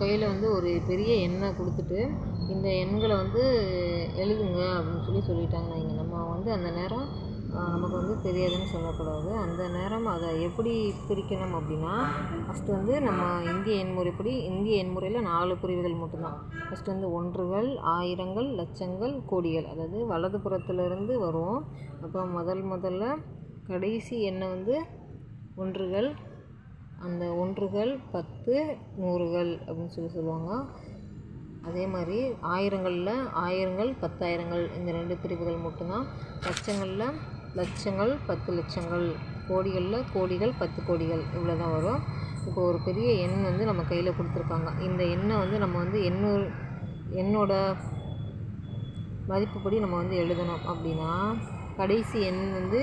கையில் வந்து ஒரு பெரிய எண்ணை கொடுத்துட்டு இந்த எண்களை வந்து எழுதுங்க அப்படின்னு சொல்லி சொல்லிட்டாங்க. இங்கே நம்ம வந்து அந்த நேரம் நமக்கு வந்து தெரியாதுன்னு சொல்லக்கூடாது. அந்த நேரம் அதை எப்படி பிரிக்கணும் அப்படின்னா ஃபஸ்ட்டு வந்து நம்ம இந்திய எண்முறைப்படி இந்திய எண்முறையில் நாலு பிரிவுகள் மட்டும்தான். ஃபஸ்ட்டு வந்து ஒன்றுகள் ஆயிரங்கள் லட்சங்கள் கோடிகள். அதாவது வலது புறத்துலேருந்து வரும். அப்போ முதல் முதல்ல கடைசி எண்ணை வந்து ஒன்றுகள் அந்த ஒன்றுகள் பத்து நூறுகள் அப்படின்னு சொல்லி சொல்லுவாங்க. அதே மாதிரி ஆயிரங்களில் ஆயிரங்கள் பத்தாயிரங்கள் இந்த ரெண்டு பிரிவுகள் மட்டும்தான். லட்சங்களில் லட்சங்கள் பத்து லட்சங்கள். கோடிகளில் கோடிகள் பத்து கோடிகள். இவ்வளோ தான் வரும். இப்போ ஒரு பெரிய எண் வந்து நம்ம கையில் கொடுத்துருக்காங்க. இந்த எண்ணை வந்து நம்ம வந்து எண்ணூறு எண்ணோட மதிப்புப்படி நம்ம வந்து எழுதணும் அப்படின்னா கடைசி எண் வந்து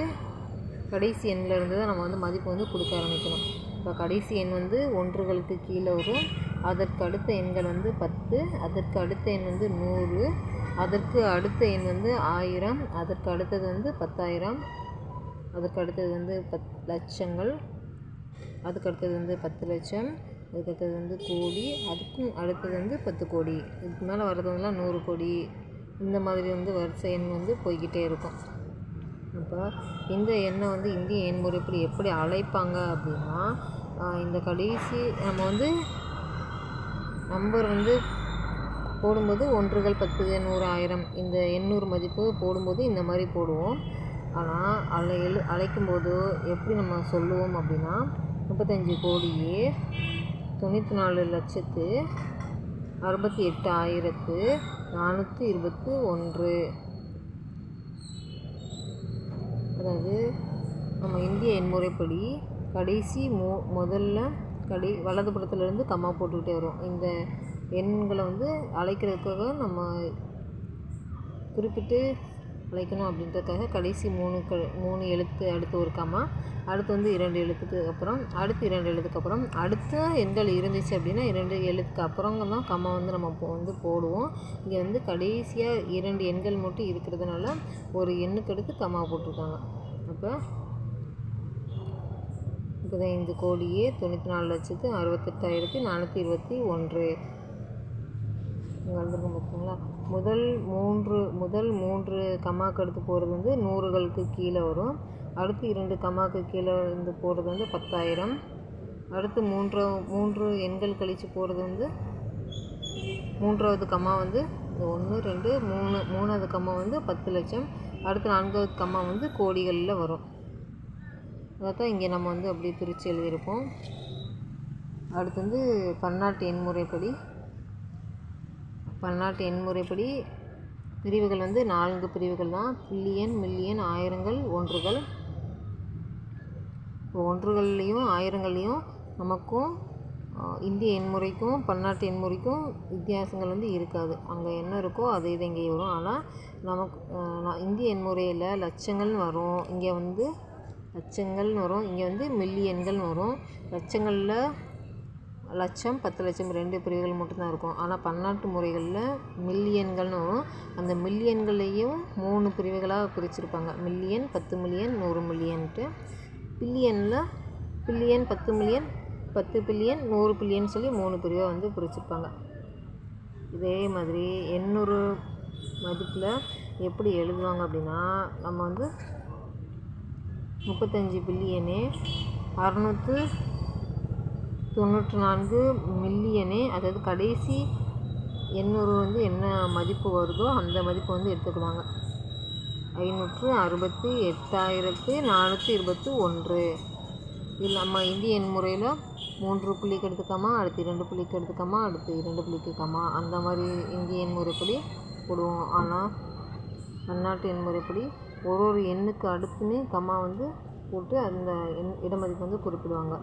கடைசி எண்ணில் இருந்து தான் நம்ம வந்து மதிப்பு வந்து கொடுக்க ஆரம்பிக்கணும். இப்போ கடைசி எண் வந்து ஒன்றுகளுக்கு கீழே வரும். அதற்கு அடுத்த எண்கள் வந்து பத்து அதற்கு அடுத்த எண் வந்து நூறு அதற்கு அடுத்த எண் வந்து ஆயிரம் அதற்கு அடுத்தது வந்து பத்தாயிரம் அதற்கு அடுத்தது வந்து பத் லட்சங்கள் அதுக்கு அடுத்தது வந்து பத்து லட்சம் அதுக்கு அடுத்தது வந்து கோடி அதுக்கும் அடுத்தது வந்து பத்து கோடி. இதுக்கு மேலே வர்றதுலாம் நூறு கோடி. இந்த மாதிரி வந்து வரிசை எண் வந்து போய்கிட்டே இருக்கும். அப்போ இந்த எண்ணெய் வந்து இந்திய எண் முறைப்படி எப்படி அழைப்பாங்க அப்படின்னா இந்த கடைசி நம்ம வந்து நம்பர் வந்து போடும்போது ஒன்றுகள் பத்து நூறு ஆயிரம் இந்த எண்ணூறு மதிப்பு போடும்போது இந்த மாதிரி போடுவோம். ஆனால் அலை எழு அழைக்கும்போது எப்படி நம்ம சொல்லுவோம் அப்படின்னா முப்பத்தஞ்சு கோடியே தொண்ணூற்றி நாலு லட்சத்து அறுபத்தி எட்டு ஆயிரத்து நானூற்றி இருபத்து ஒன்று. அதாவது நம்ம இந்திய எண்முறைப்படி கடைசி மு முதல்ல கடை வலதுபுறத்துலேருந்து கம்மா போட்டுக்கிட்டே வரும். இந்த எண்களை வந்து அழைக்கிறதுக்காக நம்ம குறிப்பிட்டு அழைக்கணும் அப்படின்றதுக்காக கடைசி மூணு க மூணு எழுத்து அடுத்து ஒரு கம்மா அடுத்து வந்து இரண்டு எழுத்துக்கு அப்புறம் அடுத்து இரண்டு எழுத்துக்கு அப்புறம் அடுத்த எண்கள் இருந்துச்சு அப்படின்னா இரண்டு எழுத்துக்கு அப்புறம் தான் கம்மா வந்து நம்ம போ வந்து போடுவோம். இங்கே வந்து கடைசியாக இரண்டு எண்கள் மட்டும் இருக்கிறதுனால ஒரு எண்ணுக்கு அடுத்து கம்மா போட்டிருக்காங்க. அப்போ முப்பத்தைந்து கோடியே தொண்ணூற்றி நாலு லட்சத்து அறுபத்தெட்டாயிரத்தி நானூற்றி இருபத்தி ஒன்று. வந்திருக்கும் பார்த்தீங்களா முதல் மூன்று முதல் மூன்று கமாக்கு அடுத்து போகிறது வந்து நூறுகளுக்கு கீழே வரும். அடுத்து இரண்டு கமாக்கு கீழே இருந்து போகிறது வந்து பத்தாயிரம். அடுத்து மூன்று மூன்று எண்கள் கழித்து போகிறது வந்து மூன்றாவது கம்மா வந்து ஒன்று ரெண்டு மூணு மூணாவது கம்மா வந்து பத்து லட்சம். அடுத்து நான்காவது கம்மா வந்து கோடிகளில் வரும். அதான் இங்கே நம்ம வந்து அப்படியே பிரித்து எழுதியிருப்போம். அடுத்து வந்து பன்னாட்டு எண்முறைப்படி. பன்னாட்டு எண்முறைப்படி பிரிவுகள் வந்து நான்கு பிரிவுகள் தான். பில்லியன் மில்லியன் ஆயிரங்கள் ஒன்றுகள். ஒன்றுகள்லேயும் ஆயிரங்கள்லேயும் நமக்கும் இந்திய எண்முறைக்கும் பன்னாட்டு எண்முறைக்கும் வித்தியாசங்கள் வந்து இருக்காது. அங்கே என்ன இருக்கோ அது இது இங்கே வரும். ஆனால் நமக்கு இந்திய எண்முறையில் லட்சங்கள்னு வரும். இங்கே வந்து லட்சங்கள்னு வரும். இங்கே வந்து மில்லியன்கள்னு வரும். லட்சங்களில் லட்சம் பத்து லட்சம் ரெண்டு பிரிவுகள் மட்டும்தான் இருக்கும். ஆனால் பன்னாட்டு முறைகளில் மில்லியன்கள்னு வரும். அந்த மில்லியன்களையும் மூணு பிரிவுகளாக பிரிச்சிருப்பாங்க. மில்லியன் பத்து மில்லியன் நூறு மில்லியன்ட்டு. பில்லியனில் பில்லியன் பத்து மில்லியன் பத்து பில்லியன் நூறு பில்லியன் சொல்லி மூணு பிரிவாக வந்து பிரிச்சிருப்பாங்க. இதே மாதிரி எண்ணூறு மதிப்பில் எப்படி எழுதுவாங்க அப்படின்னா நம்ம வந்து முப்பத்தஞ்சு பில்லியனு அறநூற்று தொண்ணூற்றி நான்கு மில்லியனே அதாவது கடைசி எண்ணூறு வந்து என்ன மதிப்பு வருதோ அந்த மதிப்பு வந்து எடுத்துக்குவாங்க. ஐநூற்று அறுபத்தி எட்டாயிரத்து நானூற்றி இருபத்தி ஒன்று. இதில் நம்ம இந்திய எண் முறையில் மூன்று புள்ளிக்கு எடுத்துக்காமா அடுத்து இரண்டு புள்ளிக்கு எடுத்துக்காமா அடுத்து இரண்டு புள்ளிக்கு கம்மா அந்த மாதிரி இந்திய எண் முறைப்படி போடுவோம். ஆனால் அந்நாட்டு எண் முறைப்படி ஒரு ஒரு எண்ணுக்கு அடுத்துன்னு கம்மா வந்து போட்டு அந்த எண் இடமதிப்பு வந்து குறிப்பிடுவாங்க.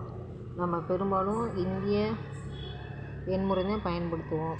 நம்ம பெரும்பாலும் இந்திய எண்முறை தான் பயன்படுத்துவோம்.